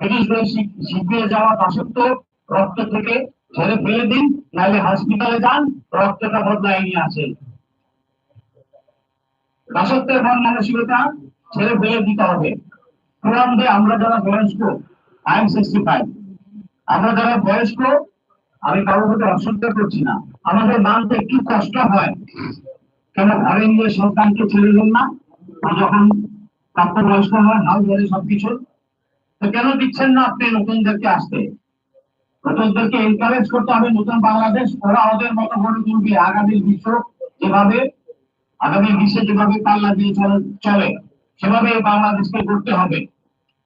ব্রিটিশদের যাওয়া দাসত্ব রক্ত থেকে ছেড়ে ফেলে দিন, নাহলে হসপিটালে যান, রক্তটা বদলায় নিয়ে আসেন। দাসত্বের মন মানসিকতা ছেড়ে ফেলে দিতে হবে। পুরান যে আমরা যারা বয়স্ক আই এম সিক্সটি ফাইভ আমরা যারা বয়স্ক, আমি কারোর প্রতি অসুবিধা করছি না। আমাদের মানতে একটু কষ্ট হয়? কেন ঘরে নিয়ে সন্তানকে ছেড়ে দিন না? যখন প্রাপ্তবয়স্ক হয়, হাল ধরে সবকিছু তো কেন দিচ্ছেন না আপনি নতুনদেরকে আসতে? নতুনদেরকে এনকারেজ করতে হবে নতুন বাংলাদেশ ওরা ওদের মতো গড়ে তুলবে আগামী বিশ্ব যেভাবে আগামী বিশ্বে যেভাবে পাল্লা দিয়ে চলে সেভাবে বাংলাদেশকে করতে হবে।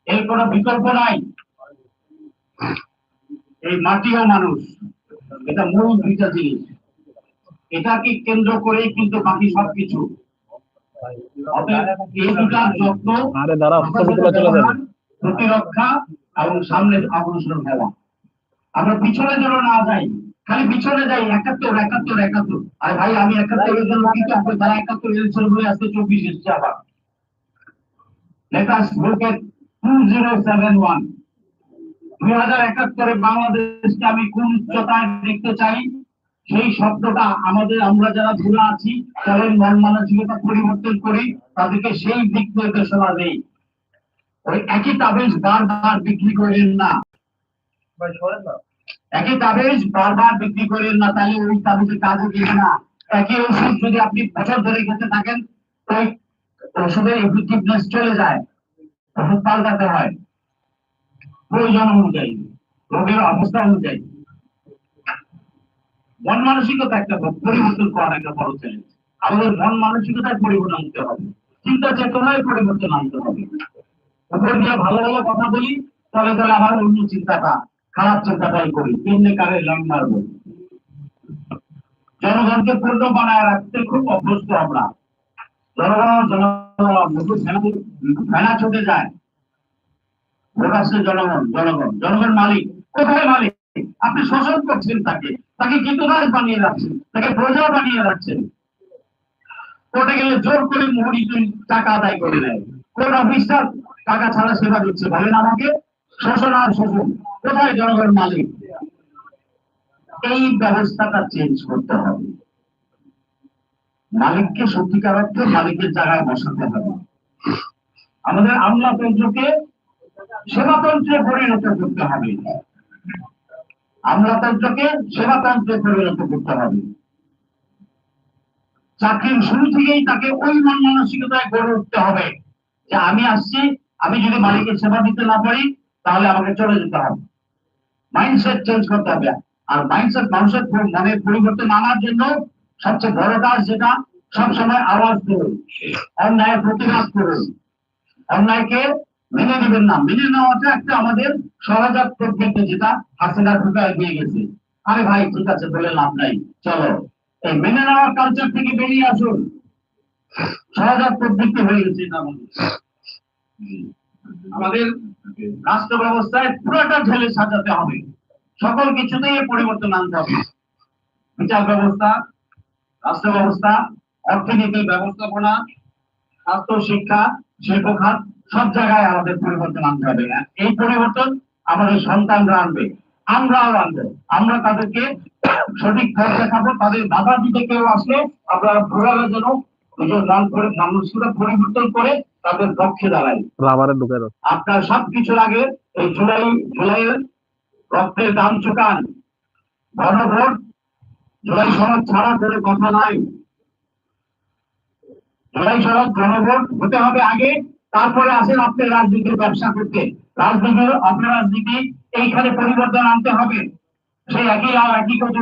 এর কোনো বিকল্প নাই। এই মাটিও মানুষ এটা মূল দুইটা জিনিস। এটাকে কেন্দ্র করেই কিন্তু বাকি সবকিছু। এই দুটার যত্ন চলে যাবে। প্রতিরক্ষা এবং সামনে অগ্রসর হওয়া। আমরা পিছনে যেন না যাই, খালি পিছনে যাই, একাত্তর একাত্তর একাত্তর। আর ভাই, আমি একাত্তরের জন্য কিন্তু আপনার তারা একাত্তর ইলেকশন বলে আসতে চব্বিশ এসছে আবার। Look at 2071 দুই হাজার একাত্তরে বাংলাদেশকে আমি কোন উচ্চতায় দেখতে চাই? সেই শব্দটা আমাদের, আমরা যারা ভুলে আছি, তাদের মন মানসিকতা পরিবর্তন করি, তাদেরকে সেই দিক নির্দেশনা দেই। ওই একই তাবিজ বারবার বিক্রি করেন না। একই তাবিজ বারবার বিক্রি করেন না তাহলে ওই তাবিজের না। একই ওষুধ যদি আপনি বছর ধরে খেতে থাকেন ওই ওষুধের এফেক্টিভনেস চলে যায়। ওষুধ পাল্টাতে হয়। প্রয়োজন অনুযায়ী রোগের অবস্থা অনুযায়ী। মন মানসিকতা একটা পরিবর্তন করার একটা বড় চ্যালেঞ্জ আমাদের মন মানসিকতায় পরিবর্তন আনতে হবে। চিন্তা চেতনায় পরিবর্তন আনতে হবে। উপর দিয়ে ভালো ভালো কথা বলি, তবে তাহলে আবার অন্য চিন্তাটা, খারাপ চিন্তাটাই করি। তেমনি কারে জনগণকে পূর্ণ বানায় রাখতে খুব অভ্যস্ত আমরা। মালিক। কোথায় মালিক? আপনি শোষণ করছেন তাকে। তাকে কীটনাশ বানিয়ে রাখছেন। তাকে প্রজা বানিয়ে রাখছেন। কোর্টে গেলে জোর করে মোহরি টাকা আদায় করে নেয়। কোন অফিসার টাকা ছাড়া সেবা দিচ্ছে। বলেন আমাকে শোষণ আর শোষণ। কোথায় জনগণ মালিক? এই ব্যবস্থাটা চেঞ্জ করতে হবে। মালিককে সত্যিকার অর্থে মালিকের জায়গায় বসাতে হবে। আমাদের আমলাতন্ত্রকে সেবাতন্ত্রে পরিণত করতে হবে। আমলাতন্ত্রকে সেবাতন্ত্রে পরিণত করতে হবে। চাকরির শুরু থেকেই তাকে ওই মন মানসিকতায় গড়ে উঠতে হবে যে আমি আসছি আমি যদি মালিকের সেবা দিতে না পারি, তাহলে আমাকে চলে যেতে হবে। মাইন্ডসেট চেঞ্জ করতে হবে। আর মাইন্ডসেট মানুষের মনের পরিবর্তন আনার জন্য সবচেয়ে বড় কাজ যেটা, সবসময় আওয়াজ করুন। অন্যায়ের প্রতিবাদ করুন। অন্যায়কে মেনে নেবেন না। মেনে নেওয়াটা একটা আমাদের সহজাত প্রবৃত্তি যেটা হাসিনা ঢুকায় দিয়ে গেছে। আরে ভাই, ঠিক আছে, বলে লাভ নাই। চলো, এই মেনে নেওয়ার কালচার থেকে বেরিয়ে আসুন। সহজাত প্রবৃত্তি হয়ে গেছে এটা আমাদের। আমাদের রাষ্ট্র ব্যবস্থায় পুরোটা ঢেলে সাজাতে হবে। সকল কিছুতেই পরিবর্তন আনতে হবে। বিচার ব্যবস্থা রাষ্ট্র ব্যবস্থা অর্থনীতি, ব্যবস্থাপনা, স্বাস্থ্য, শিক্ষা, শিল্প খাত, সব জায়গায় আমাদের পরিবর্তন আনতে হবে। এই পরিবর্তন আমাদের সন্তানরা আনবে। আমরাও আনব। আমরা তাদেরকে সঠিক পথ দেখাবো। তাদের বাধা দিতে কেউ আসলে আমরা ঘোরালে যেন। নিজের মন করে মানসিকতা পরিবর্তন করে তাদের পক্ষে দাঁড়াই রাবারে ঢুকে আপনার সবকিছুর আগে এই জুলাই জুলাইয়ের রক্তের দাম চুকান। গণভোট জুলাই সনদ ছাড়া করে কথা নাই। জুলাই সনদ গণভোট হতে হবে আগে তারপরে আসেন আপনি রাজনীতির ব্যবসা করতে। রাজনীতির অপরাজনীতি এইখানে পরিবর্তন আনতে হবে। সেই একই আর একই কত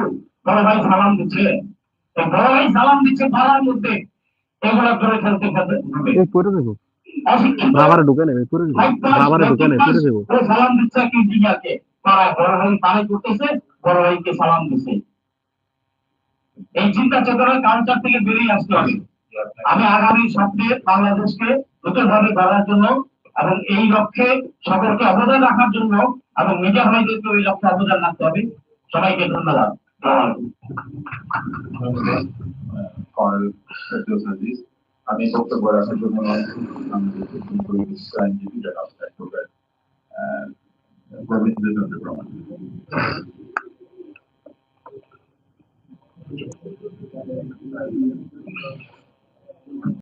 বড় ভাই সালাম দিচ্ছে। বড় ভাই সালাম দিচ্ছে ভাড়ার মধ্যে। এগুলো ধরে খেলতে খেলতে হবে। রাবারে ঢুকে নেবে পরে দেবো। রাবারে ঢুকে নেবে পরে দেবো। সালাম দিচ্ছে কি জিয়াকে তারা বড় ভাই পানি করতেছে বড় ভাইকে সালাম দিচ্ছে এই চিন্তা চেতনার কালচার থেকে বেরিয়ে আসতে হবে। আমি আগামী সপ্তাহে বাংলাদেশকে নতুন ভাবে গড়ার জন্য এবং এই লক্ষ্যে সকলকে অবদান রাখার জন্য এবং মিডিয়া ভাইদেরকে ওই লক্ষ্যে অবদান রাখতে হবে। সবাইকে ধন্যবাদ। I mean, also what I've been doing is simply the same data aspect of it. Uh, but this is the problem. Thank you.